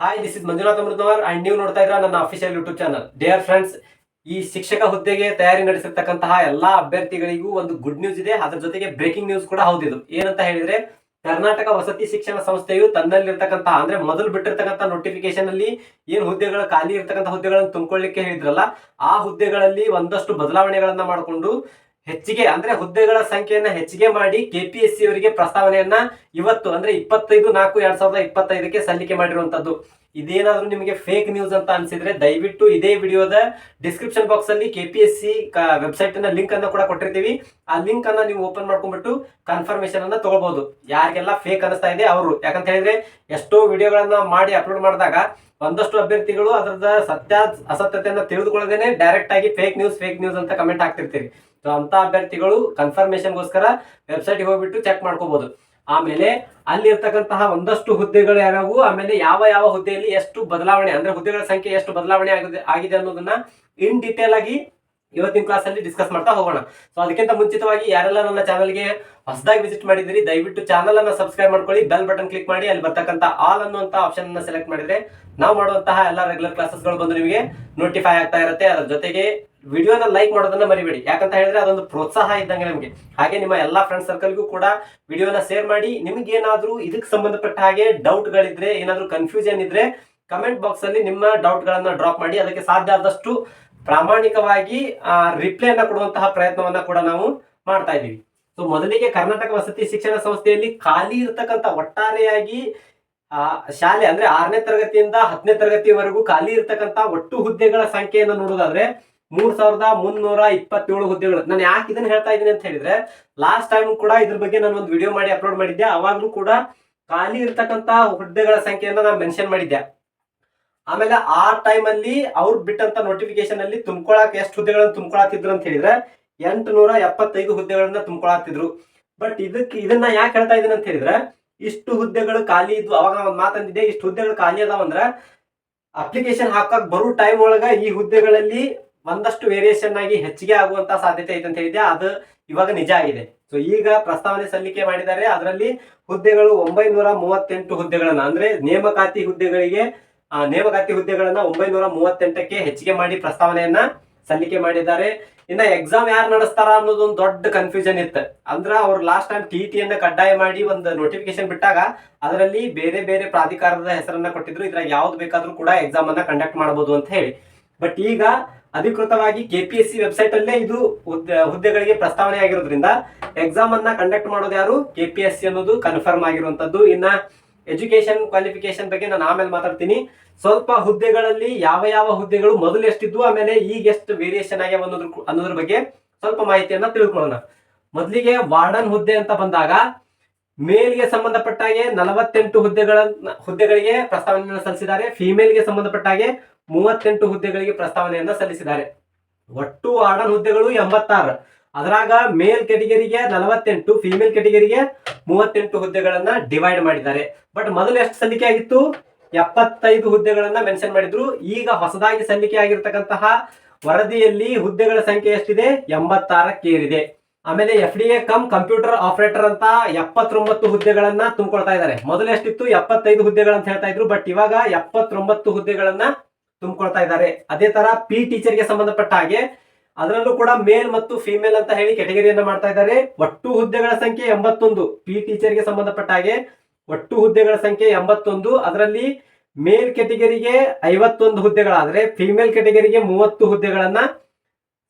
Hi this is Manjunath Amrutavar and ನೀವು ನೋಡ್ತಾ ಇದ್ರ ನನ್ನ official YouTube channel dear friends ಈ ಶಿಕ್ಷಕ ಹುದ್ದೆಗೆ ತಯಾರಿ ನಡೆಸಿರ್ತಕ್ಕಂತಹ ಎಲ್ಲಾ ಅಭ್ಯರ್ಥಿಗಳಿಗೂ ಒಂದು ಗುಡ್ ನ್ಯೂಸ್ ಇದೆ. ಅದ್ರ ಜೊತೆಗೆ ಬ್ರೇಕಿಂಗ್ ನ್ಯೂಸ್ ಕೂಡ ಹೌದಿದು ಏನಂತ ಹೇಳಿದ್ರೆ, ಕರ್ನಾಟಕ ವಸತಿ ಶಿಕ್ಷಣ ಸಂಸ್ಥೆಯು ತನ್ನಲ್ಲಿರ್ತಕ್ಕಂತಹ, ಅಂದ್ರೆ ಮೊದಲು ಬಿಟ್ಟಿರ್ತಕ್ಕಂಥ ನೋಟಿಫಿಕೇಶನ್ ಅಲ್ಲಿ ಏನ್ ಹುದ್ದೆಗಳು, ಖಾಲಿ ಇರ್ತಕ್ಕಂಥ ಹುದ್ದೆಗಳನ್ನು ತುಂಬಿಕೊಳ್ಳಿಕ್ಕೆ ಹೇಳಿದ್ರಲ್ಲ, ಆ ಹುದ್ದೆಗಳಲ್ಲಿ ಒಂದಷ್ಟು ಬದಲಾವಣೆಗಳನ್ನ ಮಾಡಿಕೊಂಡು ಹೆಚ್ಚಿಗೆ ಅಂದ್ರೆ ಹುದ್ದೆಗಳ ಸಂಖ್ಯೆಯನ್ನ ಹೆಚ್ಚಿಗೆ ಮಾಡಿ ಕೆಪಿಎಸ್ಸಿ ಅವರಿಗೆ ಪ್ರಸ್ತಾವನೆಯನ್ನ ಇವತ್ತು ಅಂದ್ರೆ ಇಪ್ಪತ್ತೈದು ನಾಲ್ಕು ಎರಡ್ ಸಾವಿರದ ಇಪ್ಪತ್ತೈದಕ್ಕೆ ಸಲ್ಲಿಕೆ ಮಾಡಿರುವಂತದ್ದು. ಇದೇನಾದ್ರೂ ನಿಮಗೆ ಫೇಕ್ ನ್ಯೂಸ್ ಅಂತ ಅನ್ಸಿದ್ರೆ ದಯವಿಟ್ಟು ಇದೇ ವಿಡಿಯೋದ ಡಿಸ್ಕ್ರಿಪ್ಷನ್ ಬಾಕ್ಸ್ ಅಲ್ಲಿ ಕೆಪಿಎಸ್ಸಿ ವೆಬ್ಸೈಟ್ನ ಲಿಂಕ್ ಅನ್ನ ಕೂಡ ಕೊಟ್ಟಿರ್ತೀವಿ. ಆ ಲಿಂಕ್ ಅನ್ನ ನೀವು ಓಪನ್ ಮಾಡ್ಕೊಂಡ್ಬಿಟ್ಟು ಕನ್ಫರ್ಮೇಶನ್ ಅನ್ನ ತಗೋಬಹುದು ಯಾರಿಗೆಲ್ಲ ಫೇಕ್ ಅನಿಸ್ತಾ ಇದೆ ಅವರು. ಯಾಕಂತ ಹೇಳಿದ್ರೆ ಎಷ್ಟೋ ವಿಡಿಯೋಗಳನ್ನ ಮಾಡಿ ಅಪ್ಲೋಡ್ ಮಾಡಿದಾಗ ಒಂದಷ್ಟು ಅಭ್ಯರ್ಥಿಗಳು ಅದರದ ಸತ್ಯ ಅಸತ್ಯತೆಯನ್ನ ತಿಳಿದುಕೊಳ್ಳದೇನೆ ಡೈರೆಕ್ಟ್ ಆಗಿ ಫೇಕ್ ನ್ಯೂಸ್ ಫೇಕ್ ನ್ಯೂಸ್ ಅಂತ ಕಮೆಂಟ್ ಹಾಕ್ತಿರ್ತೀರಿ. ಸೊ ಅಂತ ಅಭ್ಯರ್ಥಿಗಳು ಕನ್ಫರ್ಮೇಶನ್ಗೋಸ್ಕರ ವೆಬ್ಸೈಟ್ಗೆ ಹೋಗ್ಬಿಟ್ಟು ಚೆಕ್ ಮಾಡ್ಕೋಬಹುದು ಆಮೇಲೆ ಅಲ್ಲಿ ಇರ್ತಕ್ಕಂತಹ ಒಂದಷ್ಟು ಹುದ್ದೆಗಳು ಯಾವ್ಯಾವು? ಆಮೇಲೆ ಯಾವ ಯಾವ ಹುದ್ದೆಯಲ್ಲಿ ಎಷ್ಟು ಬದಲಾವಣೆ, ಅಂದ್ರೆ ಹುದ್ದೆಗಳ ಸಂಖ್ಯೆ ಎಷ್ಟು ಬದಲಾವಣೆ ಆಗಿದೆ ಆಗಿದೆ ಅನ್ನೋದನ್ನ ಇನ್ ಡೀಟೇಲ್ ಆಗಿ ಇವತ್ತಿನ ಕ್ಲಾಸ್ ಅಲ್ಲಿ ಡಿಸ್ಕಸ್ ಮಾಡ್ತಾ ಹೋಗೋಣ. ಸೊ ಅದಕ್ಕಿಂತ ಮುಂಚಿತವಾಗಿ ಯಾರೆಲ್ಲ ನನ್ನ ಚಾನಲ್ಗೆ ಹೊಸದಾಗಿ ವಿಸಿಟ್ ಮಾಡಿದಿರಿ ದಯವಿಟ್ಟು ಚಾನಲ್ ಅನ್ನ ಸಬ್ಸ್ಕ್ರೈಬ್ ಮಾಡ್ಕೊಳ್ಳಿ ಬೆಲ್ ಬಟನ್ ಕ್ಲಿಕ್ ಮಾಡಿ, ಅಲ್ಲಿ ಬರ್ತಕ್ಕಂಥ ಆಲ್ ಅನ್ನುವಂತ ಆಪ್ಷನ್ ಅನ್ನ ಸೆಲೆಕ್ಟ್ ಮಾಡಿದ್ರೆ ನಾವು ಮಾಡುವಂತಹ ಎಲ್ಲ ರೆಗ್ಯುಲರ್ ಕ್ಲಾಸಸ್ಗಳು ಬಂದು ನಿಮಗೆ ನೋಟಿಫೈ ಆಗ್ತಾ ಇರುತ್ತೆ. ಅದರ ಜೊತೆಗೆ ವಿಡಿಯೋನ ಲೈಕ್ ಮಾಡೋದನ್ನ ಮರಿಬೇಡಿ. ಯಾಕಂತ ಹೇಳಿದ್ರೆ ಅದೊಂದು ಪ್ರೋತ್ಸಾಹ ಇದ್ದಂಗೆ ನಿಮಗೆ. ಹಾಗೆ ನಿಮ್ಮ ಎಲ್ಲಾ ಫ್ರೆಂಡ್ ಸರ್ಕಲ್ಗೂ ಕೂಡ ವಿಡಿಯೋನ ಶೇರ್ ಮಾಡಿ ನಿಮ್ಗೆ ಏನಾದ್ರೂ ಇದಕ್ಕೆ ಸಂಬಂಧಪಟ್ಟ ಹಾಗೆ ಡೌಟ್ ಗಳಿದ್ರೆ, ಏನಾದ್ರೂ ಕನ್ಫ್ಯೂಷನ್ ಇದ್ರೆ ಕಮೆಂಟ್ ಬಾಕ್ಸ್ ಅಲ್ಲಿ ನಿಮ್ಮ ಡೌಟ್ ಗಳನ್ನ ಡ್ರಾಪ್ ಮಾಡಿ, ಅದಕ್ಕೆ ಸಾಧ್ಯ ಆದಷ್ಟು ಪ್ರಾಮಾಣಿಕವಾಗಿ ರಿಪ್ಲೈನ ಕೊಡುವಂತಹ ಪ್ರಯತ್ನವನ್ನ ಕೂಡ ನಾವು ಮಾಡ್ತಾ ಇದ್ದೀವಿ. ಸೊ ಮೊದಲಿಗೆ ಕರ್ನಾಟಕ ವಸತಿ ಶಿಕ್ಷಣ ಸಂಸ್ಥೆಯಲ್ಲಿ ಖಾಲಿ ಇರತಕ್ಕಂತ ಒಟ್ಟಾರೆಯಾಗಿ, ಆ, ಶಾಲೆ ಅಂದ್ರೆ ಆರನೇ ತರಗತಿಯಿಂದ ಹತ್ತನೇ ತರಗತಿವರೆಗೂ ಖಾಲಿ ಇರತಕ್ಕಂತ ಒಟ್ಟು ಹುದ್ದೆಗಳ ಸಂಖ್ಯೆಯನ್ನು ನೋಡೋದಾದ್ರೆ ಮೂರ್ ಸಾವಿರದ ಮುನ್ನೂರ ಇಪ್ಪತ್ತೇಳು ಹುದ್ದೆಗಳು. ನಾನು ಯಾಕೆ ಇದನ್ನ ಹೇಳ್ತಾ ಇದ್ದೀನಿ ಅಂತ ಹೇಳಿದ್ರೆ ಲಾಸ್ಟ್ ಟೈಮ್ ಕೂಡ ಇದ್ರ ಬಗ್ಗೆ ನಾನು ಒಂದು ವಿಡಿಯೋ ಮಾಡಿ ಅಪ್ಲೋಡ್ ಮಾಡಿದ್ದೆ. ಅವಾಗ್ಲೂ ಕೂಡ ಖಾಲಿ ಇರತಕ್ಕಂತ ಹುದ್ದೆಗಳ ಸಂಖ್ಯೆಯನ್ನ ನಾನು ಮೆನ್ಷನ್ ಮಾಡಿದ್ದೆ. ಆಮೇಲೆ ಆ ಟೈಮ್ ಅಲ್ಲಿ ಅವ್ರು ಬಿಟ್ಟಂತ ನೋಟಿಫಿಕೇಶನ್ ಅಲ್ಲಿ ತುಂಬ್ಕೊಳಕ್ ಎಷ್ಟು ಹುದ್ದೆಗಳನ್ನ ತುಂಬ್ಕೊಳತಿದ್ರು ಅಂತ ಹೇಳಿದ್ರೆ ಎಂಟು ನೂರ ಎಪ್ಪತ್ತೈದು ಹುದ್ದೆಗಳನ್ನ ತುಂಬ್ಕೊಳತಿದ್ರು. ಬಟ್ ಇದಕ್ಕೆ, ಇದನ್ನ ಯಾಕೆ ಹೇಳ್ತಾ ಇದೀನಿ ಅಂತ ಹೇಳಿದ್ರೆ ಇಷ್ಟು ಹುದ್ದೆಗಳು ಖಾಲಿ ಇದ್ವು. ಅವಾಗ ಒಂದು ಮಾತಂದಿದ್ದೆ ಇಷ್ಟು ಹುದ್ದೆಗಳು ಖಾಲಿ ಅದಾವಂದ್ರ ಅಪ್ಲಿಕೇಶನ್ ಹಾಕಕ್ ಬರೋ ಟೈಮ್ ಒಳಗ ಈ ಹುದ್ದೆಗಳಲ್ಲಿ ಒಂದಷ್ಟು ವೇರಿಯೇಷನ್ ಆಗಿ ಹೆಚ್ಚಿಗೆ ಆಗುವಂತ ಸಾಧ್ಯತೆ ಐತೆ ಅಂತ ಹೇಳಿದ್ದೆ. ಅದು ಇವಾಗ ನಿಜ ಆಗಿದೆ. ಸೊ ಈಗ ಪ್ರಸ್ತಾವನೆ ಸಲ್ಲಿಕೆ ಮಾಡಿದ್ದಾರೆ. ಅದರಲ್ಲಿ ಹುದ್ದೆಗಳು ಒಂಬೈನೂರ ಮೂವತ್ತೆಂಟು ಹುದ್ದೆಗಳನ್ನ, ಅಂದ್ರೆ ನೇಮಕಾತಿ ಹುದ್ದೆಗಳಿಗೆ ನೇಮಕಾತಿ ಹುದ್ದೆಗಳನ್ನ ಒಂಬೈನೂರ ಮೂವತ್ತೆಂಟಕ್ಕೆ ಹೆಚ್ಚಿಗೆ ಮಾಡಿ ಪ್ರಸ್ತಾವನೆಯನ್ನ ಸಲ್ಲಿಕೆ ಮಾಡಿದ್ದಾರೆ. ಇನ್ನ ಎಕ್ಸಾಮ್ ಯಾರು ನಡೆಸ್ತಾರ ಅನ್ನೋದೊಂದು ದೊಡ್ಡ ಕನ್ಫ್ಯೂಷನ್ ಇತ್ತು. ಅಂದ್ರ ಅವ್ರು ಲಾಸ್ಟ್ ಟೈಮ್ ಟಿ ಟಿ ಅನ್ನ ಕಡ್ಡಾಯ ಮಾಡಿ ಒಂದು ನೋಟಿಫಿಕೇಶನ್ ಬಿಟ್ಟಾಗ ಅದರಲ್ಲಿ ಬೇರೆ ಬೇರೆ ಪ್ರಾಧಿಕಾರದ ಹೆಸರನ್ನ ಕೊಟ್ಟಿದ್ರು. ಇದ್ರಾಗ ಯಾವ್ದು ಬೇಕಾದ್ರೂ ಕೂಡ ಎಕ್ಸಾಮ್ ಅನ್ನ ಕಂಡಕ್ಟ್ ಮಾಡಬಹುದು ಅಂತ ಹೇಳಿ. ಬಟ್ ಈಗ ಅಧಿಕೃತವಾಗಿ ಕೆಪಿಎಸ್ಸಿ ವೆಬ್ಸೈಟ್ ಅಲ್ಲೇ ಇದು ಹುದ್ದೆ- ಹುದ್ದೆಗಳಿಗೆ ಪ್ರಸ್ತಾವನೆ ಆಗಿರೋದ್ರಿಂದ ಎಕ್ಸಾಮ್ ಅನ್ನ ಕಂಡಕ್ಟ್ ಮಾಡೋದು ಯಾರು? ಕೆಪಿಎಸ್ಸಿ ಅನ್ನೋದು ಕನ್ಫರ್ಮ್ ಆಗಿರುವಂತದ್ದು. ಇನ್ನ ಎಜುಕೇಶನ್ ಕ್ವಾಲಿಫಿಕೇಶನ್ ಬಗ್ಗೆ ನಾನು ಆಮೇಲೆ ಮಾತಾಡ್ತೀನಿ. ಸ್ವಲ್ಪ ಹುದ್ದೆಗಳಲ್ಲಿ ಯಾವ ಯಾವ ಹುದ್ದೆಗಳು ಮೊದಲು ಎಷ್ಟಿದ್ವು, ಆಮೇಲೆ ಈಗ ಎಷ್ಟು ವೇರಿಯೇಷನ್ ಆಗ್ಯಾವ ಅನ್ನೋದ್ರ ಅನ್ನೋದ್ರ ಬಗ್ಗೆ ಸ್ವಲ್ಪ ಮಾಹಿತಿಯನ್ನ ತಿಳ್ಕೊಳ್ಳೋಣ. ಮೊದಲಿಗೆ ವಾರ್ಡನ್ ಹುದ್ದೆ ಅಂತ ಬಂದಾಗ ಮೇಲ್ಗೆ ಸಂಬಂಧಪಟ್ಟಾಗೆ ನಲವತ್ತೆಂಟು ಹುದ್ದೆಗಳ ಹುದ್ದೆಗಳಿಗೆ ಪ್ರಸ್ತಾವನೆಯನ್ನು ಸಲ್ಲಿಸಿದ್ದಾರೆ. ಫಿಮೇಲ್ಗೆ ಸಂಬಂಧಪಟ್ಟಾಗೆ ಮೂವತ್ತೆಂಟು ಹುದ್ದೆಗಳಿಗೆ ಪ್ರಸ್ತಾವನೆಯನ್ನ ಸಲ್ಲಿಸಿದ್ದಾರೆ. ಒಟ್ಟು ವಾರ್ಡನ್ ಹುದ್ದೆಗಳು ಎಂಬತ್ತಾರು. ಅದರಾಗ ಮೇಲ್ ಕೆಟಗರಿಗೆ ನಲವತ್ತೆಂಟು ಫಿಮೇಲ್ ಕೆಟಗರಿಗೆ ಮೂವತ್ತೆಂಟು ಹುದ್ದೆಗಳನ್ನ ಡಿವೈಡ್ ಮಾಡಿದ್ದಾರೆ. ಬಟ್ ಮೊದಲು ಎಷ್ಟು ಸಲ್ಲಿಕೆ ಆಗಿತ್ತು? ಎಪ್ಪತ್ತೈದು ಹುದ್ದೆಗಳನ್ನ ಮೆನ್ಷನ್ ಮಾಡಿದ್ರು. ಈಗ ಹೊಸದಾಗಿ ಸಲ್ಲಿಕೆ ಆಗಿರ್ತಕ್ಕಂತಹ ವರದಿಯಲ್ಲಿ ಹುದ್ದೆಗಳ ಸಂಖ್ಯೆ ಎಷ್ಟಿದೆ? ಎಂಬತ್ತಾರಕ್ಕೇರಿದೆ ಆಮೇಲೆ F D A cum computer operator ಅಂತ ಎಪ್ಪತ್ತೊಂಬತ್ತು ಹುದ್ದೆಗಳನ್ನ ತುಂಬಿಕೊಳ್ತಾ ಇದ್ದಾರೆ. ಮೊದಲು ಎಷ್ಟಿತ್ತು? ಎಪ್ಪತ್ತೈದು ಹುದ್ದೆಗಳಂತ ಹೇಳ್ತಾ ಇದ್ರು. ಬಟ್ ಇವಾಗ ಎಪ್ಪತ್ತೊಂಬತ್ತು ಹುದ್ದೆಗಳನ್ನ ತುಂಬಿಕೊಳ್ತಾ ಇದ್ದಾರೆ. ಅದೇ ತರ ಪಿ ಟೀಚರ್ಗೆ ಸಂಬಂಧಪಟ್ಟ ಹಾಗೆ ಅದರಲ್ಲೂ ಕೂಡ ಮೇಲ್ ಮತ್ತು ಫಿಮೇಲ್ ಅಂತ ಹೇಳಿ ಕೆಟಗರಿಯನ್ನು ಮಾಡ್ತಾ ಇದ್ದಾರೆ. ಒಟ್ಟು ಹುದ್ದೆಗಳ ಸಂಖ್ಯೆ ಎಂಬತ್ತೊಂದು. ಪಿ ಟೀಚರ್ಗೆ ಸಂಬಂಧಪಟ್ಟ ಹಾಗೆ ಒಟ್ಟು ಹುದ್ದೆಗಳ ಸಂಖ್ಯೆ ಎಂಬತ್ತೊಂದು. ಅದರಲ್ಲಿ ಮೇಲ್ ಕೆಟಗರಿಗೆ ಐವತ್ತೊಂದು ಹುದ್ದೆಗಳಾದ್ರೆ ಫಿಮೇಲ್ ಕೆಟಗರಿಗೆ ಮೂವತ್ತು ಹುದ್ದೆಗಳನ್ನ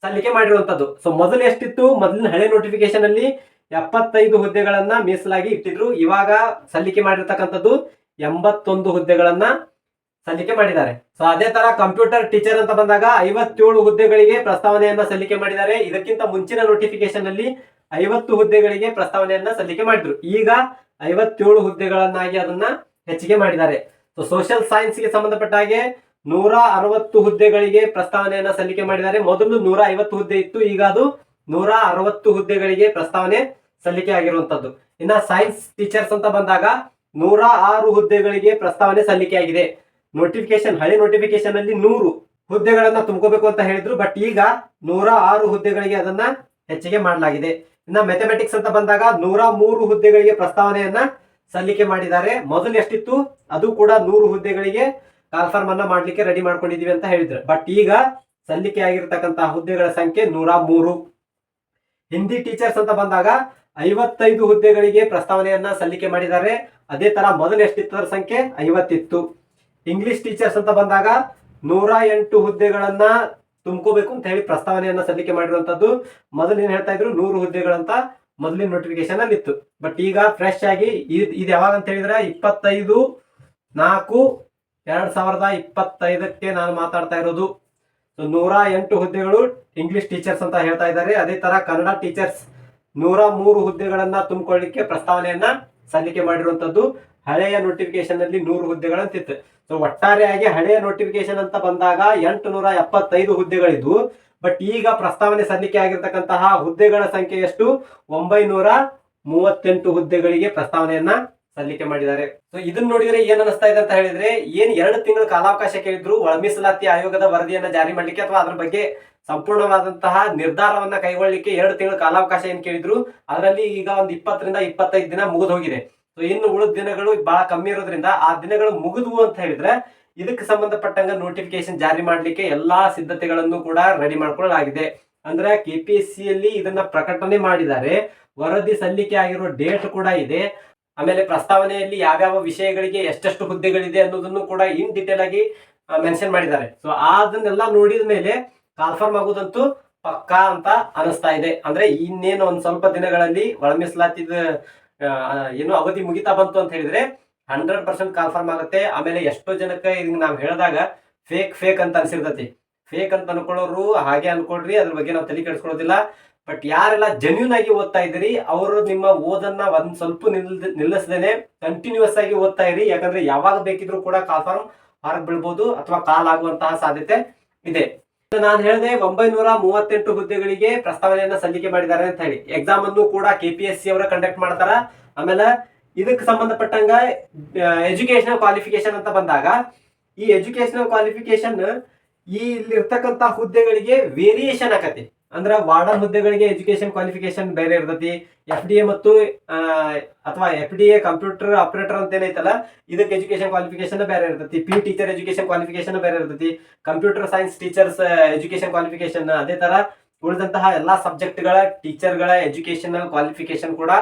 ಸಲ್ಲಿಕೆ ಮಾಡಿರುವಂತದ್ದು. ಸೊ ಮೊದಲು ಎಷ್ಟಿತ್ತು? ಮೊದಲಿನ ಹಳೆ ನೋಟಿಫಿಕೇಶನ್ ಅಲ್ಲಿ ಎಪ್ಪತ್ತೈದು ಹುದ್ದೆಗಳನ್ನ ಮೀಸಲಾಗಿ ಇಟ್ಟಿದ್ರು. ಇವಾಗ ಸಲ್ಲಿಕೆ ಮಾಡಿರ್ತಕ್ಕಂಥದ್ದು ಎಂಬತ್ತೊಂದು ಹುದ್ದೆಗಳನ್ನ ಸಲ್ಲಿಕೆ ಮಾಡಿದ್ದಾರೆ. ಸೊ ಅದೇ ತರ ಕಂಪ್ಯೂಟರ್ ಟೀಚರ್ ಅಂತ ಬಂದಾಗ ಐವತ್ತೇಳು ಹುದ್ದೆಗಳಿಗೆ ಪ್ರಸ್ತಾವನೆಯನ್ನ ಸಲ್ಲಿಕೆ ಮಾಡಿದ್ದಾರೆ. ಇದಕ್ಕಿಂತ ಮುಂಚಿನ ನೋಟಿಫಿಕೇಶನ್ ಅಲ್ಲಿ ಐವತ್ತು ಹುದ್ದೆಗಳಿಗೆ ಪ್ರಸ್ತಾವನೆಯನ್ನ ಸಲ್ಲಿಕೆ ಮಾಡಿದ್ರು. ಈಗ ಐವತ್ತೇಳು ಹುದ್ದೆಗಳನ್ನಾಗಿ ಅದನ್ನ ಹೆಚ್ಚಿಗೆ ಮಾಡಿದ್ದಾರೆ. ಸೊ ಸೋಷಿಯಲ್ ಸೈನ್ಸ್ಗೆ ಸಂಬಂಧಪಟ್ಟ ಹಾಗೆ ನೂರ ಅರವತ್ತು ಹುದ್ದೆಗಳಿಗೆ ಪ್ರಸ್ತಾವನೆಯನ್ನ ಸಲ್ಲಿಕೆ ಮಾಡಿದ್ದಾರೆ. ಮೊದಲು ನೂರ ಐವತ್ತು ಹುದ್ದೆ ಇತ್ತು. ಈಗ ಅದು ನೂರ ಅರವತ್ತು ಹುದ್ದೆಗಳಿಗೆ ಪ್ರಸ್ತಾವನೆ ಸಲ್ಲಿಕೆ ಆಗಿರುವಂತದ್ದು. ಇನ್ನ ಸೈನ್ಸ್ ಟೀಚರ್ಸ್ ಅಂತ ಬಂದಾಗ ನೂರ ಆರು ಹುದ್ದೆಗಳಿಗೆ ಪ್ರಸ್ತಾವನೆ ಸಲ್ಲಿಕೆ ಆಗಿದೆ ನೋಟಿಫಿಕೇಶನ್ ಹಳೆ ನೋಟಿಫಿಕೇಶನ್ ಅಲ್ಲಿ ನೂರು ಹುದ್ದೆಗಳನ್ನ ತುಂಬ್ಕೋಬೇಕು ಅಂತ ಹೇಳಿದ್ರು ಬಟ್ ಈಗ ನೂರ ಆರು ಹುದ್ದೆಗಳಿಗೆ ಅದನ್ನ ಹೆಚ್ಚಿಗೆ ಮಾಡಲಾಗಿದೆ. ಇನ್ನ ಮೆಥಮೆಟಿಕ್ಸ್ ಅಂತ ಬಂದಾಗ ನೂರ ಮೂರು ಹುದ್ದೆಗಳಿಗೆ ಪ್ರಸ್ತಾವನೆಯನ್ನ ಸಲ್ಲಿಕೆ ಮಾಡಿದ್ದಾರೆ. ಮೊದಲು ಎಷ್ಟಿತ್ತು? ಅದು ಕೂಡ ನೂರು ಹುದ್ದೆಗಳಿಗೆ ಕನ್ಫರ್ಮ್ ಅನ್ನ ಮಾಡ್ಲಿಕ್ಕೆ ರೆಡಿ ಮಾಡ್ಕೊಂಡಿದೀವಿ ಅಂತ ಹೇಳಿದ್ರು. ಬಟ್ ಈಗ ಸಲ್ಲಿಕೆ ಆಗಿರ್ತಕ್ಕಂತಹ ಹುದ್ದೆಗಳ ಸಂಖ್ಯೆ ನೂರ ಮೂರು. ಹಿಂದಿ ಟೀಚರ್ಸ್ ಅಂತ ಬಂದಾಗ ಐವತ್ತೈದು ಹುದ್ದೆಗಳಿಗೆ ಪ್ರಸ್ತಾವನೆಯನ್ನ ಸಲ್ಲಿಕೆ ಮಾಡಿದ್ದಾರೆ. ಅದೇ ತರ ಮೊದಲು ಎಷ್ಟಿತ್ತು ಸಂಖ್ಯೆ? ಐವತ್ತಿತ್ತು. ಇಂಗ್ಲಿಷ್ ಟೀಚರ್ಸ್ ಅಂತ ಬಂದಾಗ ನೂರ ಎಂಟು ಹುದ್ದೆಗಳನ್ನ ತುಂಬ್ಕೋಬೇಕು ಅಂತ ಹೇಳಿ ಪ್ರಸ್ತಾವನೆಯನ್ನ ಸಲ್ಲಿಕೆ ಮಾಡಿರುವಂತದ್ದು. ಮೊದಲು ಏನ್ ಹೇಳ್ತಾ ಇದ್ರು? ನೂರು ಹುದ್ದೆಗಳಂತ ಮೊದಲಿನ ನೋಟಿಫಿಕೇಶನ್ ಅಲ್ಲಿ ಇತ್ತು. ಬಟ್ ಈಗ ಫ್ರೆಶ್ ಆಗಿ ಇದು ಯಾವಾಗ ಅಂತ ಹೇಳಿದ್ರೆ ಇಪ್ಪತ್ತೈದು ನಾಲ್ಕು ಎರಡ್ ಸಾವಿರದ ಇಪ್ಪತ್ತೈದಕ್ಕೆ ನಾನು ಮಾತಾಡ್ತಾ ಇರೋದು. ನೂರ ಎಂಟು ಹುದ್ದೆಗಳು ಇಂಗ್ಲಿಷ್ ಟೀಚರ್ಸ್ ಅಂತ ಹೇಳ್ತಾ ಇದ್ದಾರೆ. ಅದೇ ತರ ಕನ್ನಡ ಟೀಚರ್ಸ್ ನೂರ ಮೂರು ಹುದ್ದೆಗಳನ್ನ ತುಂಬಿಕೊಳ್ಳಿಕ್ಕೆ ಪ್ರಸ್ತಾವನೆಯನ್ನ ಸಲ್ಲಿಕೆ ಮಾಡಿರುವಂತದ್ದು. ಹಳೆಯ ನೋಟಿಫಿಕೇಶನ್ ಅಲ್ಲಿ ನೂರು ಹುದ್ದೆಗಳಂತಿತ್ತು. ಸೊ ಒಟ್ಟಾರೆಯಾಗಿ ಹಳೆಯ ನೋಟಿಫಿಕೇಶನ್ ಅಂತ ಬಂದಾಗ ಎಂಟು ನೂರ ಎಪ್ಪತ್ತೈದು ಹುದ್ದೆಗಳಿದ್ವು. ಬಟ್ ಈಗ ಪ್ರಸ್ತಾವನೆ ಸಲ್ಲಿಕೆ ಆಗಿರ್ತಕ್ಕಂತಹ ಹುದ್ದೆಗಳ ಸಂಖ್ಯೆ ಎಷ್ಟು ಒಂಬೈನೂರ ಮೂವತ್ತೆಂಟು ಹುದ್ದೆಗಳಿಗೆ ಪ್ರಸ್ತಾವನೆಯನ್ನ ಸಲ್ಲಿಕೆ ಮಾಡಿದ್ದಾರೆ. ಸೊ ಇದನ್ನ ನೋಡಿದ್ರೆ ಏನ್ ಅನಿಸ್ತಾ ಇದೆ ಅಂತ ಹೇಳಿದ್ರೆ, ಏನ್ ಎರಡು ತಿಂಗಳ ಕಾಲಾವಕಾಶ ಕೇಳಿದ್ರು ಒಳಮೀಸಲಾತಿ ಆಯೋಗದ ವರದಿಯನ್ನ ಜಾರಿ ಮಾಡ್ಲಿಕ್ಕೆ ಅಥವಾ ಅದ್ರ ಬಗ್ಗೆ ಸಂಪೂರ್ಣವಾದಂತಹ ನಿರ್ಧಾರವನ್ನ ಕೈಗೊಳ್ಳಲಿಕ್ಕೆ ಎರಡು ತಿಂಗಳ ಕಾಲಾವಕಾಶ ಏನ್ ಕೇಳಿದ್ರು, ಅದರಲ್ಲಿ ಈಗ ಒಂದು ಇಪ್ಪತ್ತರಿಂದ ಇಪ್ಪತ್ತೈದು ದಿನ ಮುಗಿದು ಹೋಗಿದೆ. ಸೊ ಇನ್ನು ಉಳಿದ ದಿನಗಳು ಬಹಳ ಕಮ್ಮಿ ಇರೋದ್ರಿಂದ ಆ ದಿನಗಳು ಮುಗಿದ್ವು ಅಂತ ಹೇಳಿದ್ರೆ ಇದಕ್ಕೆ ಸಂಬಂಧಪಟ್ಟಂಗ ನೋಟಿಫಿಕೇಶನ್ ಜಾರಿ ಮಾಡಲಿಕ್ಕೆ ಎಲ್ಲಾ ಸಿದ್ಧತೆಗಳನ್ನು ಕೂಡ ರೆಡಿ ಮಾಡ್ಕೊಳ್ಳಲಾಗಿದೆ. ಅಂದ್ರೆ ಎಸ್ ಅಲ್ಲಿ ಇದನ್ನ ಪ್ರಕಟಣೆ ಮಾಡಿದ್ದಾರೆ. ವರದಿ ಸಲ್ಲಿಕೆ ಆಗಿರೋ ಡೇಟ್ ಕೂಡ ಇದೆ. ಆಮೇಲೆ ಪ್ರಸ್ತಾವನೆಯಲ್ಲಿ ಯಾವ್ಯಾವ ವಿಷಯಗಳಿಗೆ ಎಷ್ಟೆಷ್ಟು ಹುದ್ದೆಗಳಿದೆ ಅನ್ನೋದನ್ನು ಕೂಡ ಇನ್ ಡೀಟೇಲ್ ಆಗಿ ಮೆನ್ಷನ್ ಮಾಡಿದ್ದಾರೆ. ಸೊ ಅದನ್ನೆಲ್ಲ ನೋಡಿದ ಮೇಲೆ ಕನ್ಫರ್ಮ್ ಆಗೋದಂತೂ ಪಕ್ಕಾ ಅಂತ ಅನಿಸ್ತಾ ಇದೆ. ಅಂದ್ರೆ ಇನ್ನೇನು ಒಂದ್ ಸ್ವಲ್ಪ ದಿನಗಳಲ್ಲಿ ಒಳ ಮೀಸಲಾತಿದ ಆ, ಏನು ಅವಧಿ ಮುಗಿತಾ ಬಂತು ಅಂತ ಹೇಳಿದ್ರೆ ಹಂಡ್ರೆಡ್ ಪರ್ಸೆಂಟ್ ಕಾನ್ಫರ್ಮ್ ಆಗುತ್ತೆ. ಆಮೇಲೆ ಎಷ್ಟೋ ಜನಕ್ಕೆ ಇದನ್ನ ನಾವು ಹೇಳಿದಾಗ ಫೇಕ್ ಫೇಕ್ ಅಂತ ಅನ್ಸಿರ್ತತಿ. ಫೇಕ್ ಅಂತ ಅನ್ಕೊಳ್ಳೋರು ಹಾಗೆ ಅನ್ಕೊಳ್ರಿ, ಅದ್ರ ಬಗ್ಗೆ ನಾವು ತಲೆ ಕೆಡಿಸ್ಕೊಳ್ಳೋದಿಲ್ಲ. ಬಟ್ ಯಾರೆಲ್ಲ ಜೆನ್ಯೂನ್ ಆಗಿ ಓದ್ತಾ ಇದ್ದೀರಿ, ಅವರು ನಿಮ್ಮ ಓದನ್ನ ಒಂದ್ ಸ್ವಲ್ಪ ನಿಲ್ ನಿಲ್ಲಿಸದೇನೆ ಕಂಟಿನ್ಯೂಸ್ ಆಗಿ ಓದ್ತಾ ಇರಿ. ಯಾಕಂದ್ರೆ ಯಾವಾಗ ಬೇಕಿದ್ರು ಕೂಡ ಕಾಲ್ಫಾರ್ಮ್ ಹೊರಗೆ ಬೀಳ್ಬೋದು ಅಥವಾ ಕಾಲ್ ಆಗುವಂತಹ ಸಾಧ್ಯತೆ ಇದೆ. ನಾನು ಹೇಳಿದೆ ಒಂಬೈನೂರ ಮೂವತ್ತೆಂಟು ಹುದ್ದೆಗಳಿಗೆ ಪ್ರಸ್ತಾವನೆಯನ್ನ ಸಲ್ಲಿಕೆ ಮಾಡಿದ್ದಾರೆ ಅಂತ ಹೇಳಿ. ಎಕ್ಸಾಮ್ ಅನ್ನು ಕೂಡ ಕೆಪಿಎಸ್ಸಿ ಅವರ ಕಂಡಕ್ಟ್ ಮಾಡ್ತಾರ. ಆಮೇಲೆ ಇದಕ್ಕೆ ಸಂಬಂಧಪಟ್ಟಂಗ ಎಜುಕೇಶನಲ್ ಕ್ವಾಲಿಫಿಕೇಶನ್ ಅಂತ ಬಂದಾಗ, ಈ ಎಜುಕೇಶನಲ್ ಕ್ವಾಲಿಫಿಕೇಶನ್ ಈ ಇಲ್ಲಿರ್ತಕ್ಕಂತ ಹುದ್ದೆಗಳಿಗೆ ವೇರಿಯೇಷನ್ ಆಕತಿ. ಅಂದ್ರ ವಾರ್ಡನ್ ಹುದ್ದೆಗಳಿಗೆ ಎಜುಕೇಶನ್ ಕ್ವಾಲಿಫಿಕೇಶನ್ ಬೇರೆ ಇರ್ತೈತಿ. ಎಫ್ ಡಿ ಎ ಮತ್ತು ಅಥವಾ F D A computer operator ಅಂತ ಏನೈತಲ್ಲ, ಇದಕ್ಕೆ ಎಜುಕೇಶನ್ ಕ್ವಾಲಿಫಿಕೇಶನ್ ಬೇರೆ ಇರ್ತೈತಿ. ಪಿ ಟೀಚರ್ ಎಜುಕೇಶನ್ ಕ್ವಾಲಿಫಿಕೇಶನ್ ಬೇರೆ ಇರ್ತೈತಿ. Computer science teachers education qualification ಅದೇ ತರ ಉಳಿದಂತಹ ಎಲ್ಲಾ ಸಬ್ಜೆಕ್ಟ್ಗಳ ಟೀಚರ್ಗಳ ಎಜುಕೇಶನಲ್ ಕ್ವಾಲಿಫಿಕೇಶನ್ ಕೂಡ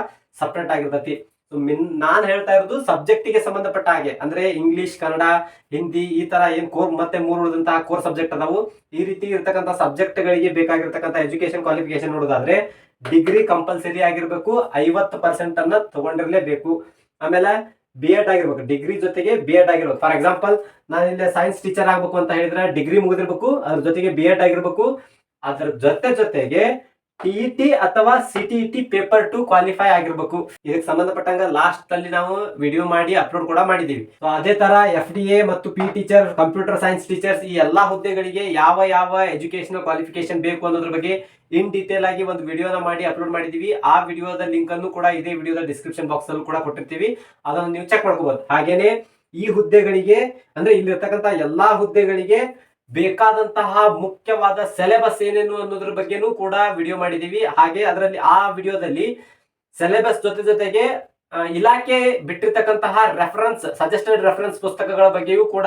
ಸಪ್ರೇಟ್ ಆಗಿರ್ತೈತಿ. ನಾನ್ ಹೇಳ್ತಾ ಇರೋದು ಸಬ್ಜೆಕ್ಟ್ಗೆ ಸಂಬಂಧಪಟ್ಟ ಹಾಗೆ. ಅಂದ್ರೆ ಇಂಗ್ಲಿಷ್ ಕನ್ನಡ ಹಿಂದಿ ಈ ತರ ಏನ್ ಕೋರ್ ಮತ್ತೆ ಮೂರು ಉಳಿದಂತಹ ಕೋರ್ ಸಬ್ಜೆಕ್ಟ್ ಅದಾವು. ಈ ರೀತಿ ಇರ್ತಕ್ಕಂಥ ಸಬ್ಜೆಕ್ಟ್ ಗಳಿಗೆ ಬೇಕಾಗಿರ್ತಕ್ಕಂಥ ಎಜುಕೇಶನ್ ಕ್ವಾಲಿಫಿಕೇಶನ್ ನೋಡೋದಾದ್ರೆ ಡಿಗ್ರಿ ಕಂಪಲ್ಸರಿ ಆಗಿರ್ಬೇಕು, ಐವತ್ತು ಪರ್ಸೆಂಟ್ ಅನ್ನ ತಗೊಂಡಿರ್ಲೇಬೇಕು. ಆಮೇಲೆ ಬಿ ಎಡ್ ಆಗಿರ್ಬೇಕು. ಡಿಗ್ರಿ ಜೊತೆಗೆ ಬಿ ಎಡ್ ಆಗಿರ್ಬೇಕು. ಫಾರ್ ಎಕ್ಸಾಂಪಲ್ ನಾನು ಇಲ್ಲಿ ಸೈನ್ಸ್ ಟೀಚರ್ ಆಗ್ಬೇಕು ಅಂತ ಹೇಳಿದ್ರೆ ಡಿಗ್ರಿ ಮುಗಿದಿರ್ಬೇಕು, ಅದ್ರ ಜೊತೆಗೆ ಬಿ ಎಡ್ ಆಗಿರ್ಬೇಕು. ಅದ್ರ ಜೊತೆ ಜೊತೆಗೆ ಟಿ ಟಿ ಅಥವಾ ಸಿಟಿಇಟಿ ಪೇಪರ್ ಟು ಕ್ವಾಲಿಫೈ ಆಗಿರ್ಬೇಕು. ಇದಕ್ಕೆ ಸಂಬಂಧಪಟ್ಟಂಗ ಲಾಸ್ಟ್ ಅಲ್ಲಿ ನಾವು ವಿಡಿಯೋ ಮಾಡಿ ಅಪ್ಲೋಡ್ ಕೂಡ ಮಾಡಿದೀವಿ ಅದೇ ತರ ಎಫ್ ಡಿ ಎ ಮತ್ತು P teacher computer science teachers ಈ ಎಲ್ಲಾ ಹುದ್ದೆಗಳಿಗೆ ಯಾವ ಯಾವ ಎಜುಕೇಶನಲ್ ಕ್ವಾಲಿಫಿಕೇಶನ್ ಬೇಕು ಅನ್ನೋದ್ರ ಬಗ್ಗೆ ಇನ್ ಡೀಟೇಲ್ ಆಗಿ ಒಂದು ವಿಡಿಯೋನ ಮಾಡಿ ಅಪ್ಲೋಡ್ ಮಾಡಿದೀವಿ ಆ ವಿಡಿಯೋದ ಲಿಂಕ್ ಅನ್ನು ಕೂಡ ಇದೇ ವಿಡಿಯೋದ ಡಿಸ್ಕ್ರಿಪ್ಷನ್ ಬಾಕ್ಸ್ ಅಲ್ಲೂ ಕೂಡ ಕೊಟ್ಟಿರ್ತೀವಿ. ಅದನ್ನು ನೀವು ಚೆಕ್ ಮಾಡ್ಕೋಬಹುದು ಹಾಗೇನೆ ಈ ಹುದ್ದೆಗಳಿಗೆ, ಅಂದ್ರೆ ಇಲ್ಲಿರ್ತಕ್ಕಂಥ ಎಲ್ಲಾ ಹುದ್ದೆಗಳಿಗೆ ಬೇಕಾದಂತಹ ಮುಖ್ಯವಾದ ಸೆಲೆಬಸ್ ಏನೇನು ಅನ್ನೋದ್ರ ಬಗ್ಗೆನೂ ಕೂಡ ವಿಡಿಯೋ ಮಾಡಿದೀವಿ. ಹಾಗೆ ಅದರಲ್ಲಿ ಆ ವಿಡಿಯೋದಲ್ಲಿ ಸೆಲೆಬಸ್ ಜೊತೆ ಜೊತೆಗೆ ಇಲಾಖೆ ಬಿಟ್ಟಿರ್ತಕ್ಕಂತಹ ರೆಫರೆನ್ಸ್ ಸಜೆಸ್ಟೆಡ್ ರೆಫರೆನ್ಸ್ ಪುಸ್ತಕಗಳ ಬಗ್ಗೆಯೂ ಕೂಡ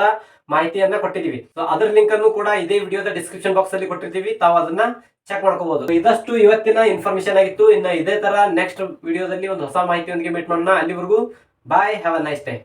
ಮಾಹಿತಿಯನ್ನ ಕೊಟ್ಟಿದೀವಿ. ಸೊ ಅದ್ರ ಲಿಂಕ್ ಅನ್ನು ಕೂಡ ಇದೇ ವಿಡಿಯೋದ ಡಿಸ್ಕ್ರಿಪ್ಷನ್ ಬಾಕ್ಸ್ ಅಲ್ಲಿ ಕೊಟ್ಟಿರ್ತೀವಿ. ತಾವು ಅದನ್ನ ಚೆಕ್ ಮಾಡ್ಕೋಬಹುದು ಇದಷ್ಟು ಇವತ್ತಿನ ಇನ್ಫಾರ್ಮೇಶನ್ ಆಗಿತ್ತು. ಇನ್ನ ಇದೇ ತರ ನೆಕ್ಸ್ಟ್ ವಿಡಿಯೋದಲ್ಲಿ ಒಂದು ಹೊಸ ಮಾಹಿತಿಯೊಂದಿಗೆ ಮೀಟ್ ಮಾಡೋಣ. ಅಲ್ಲಿವರೆಗೂ bye have a nice time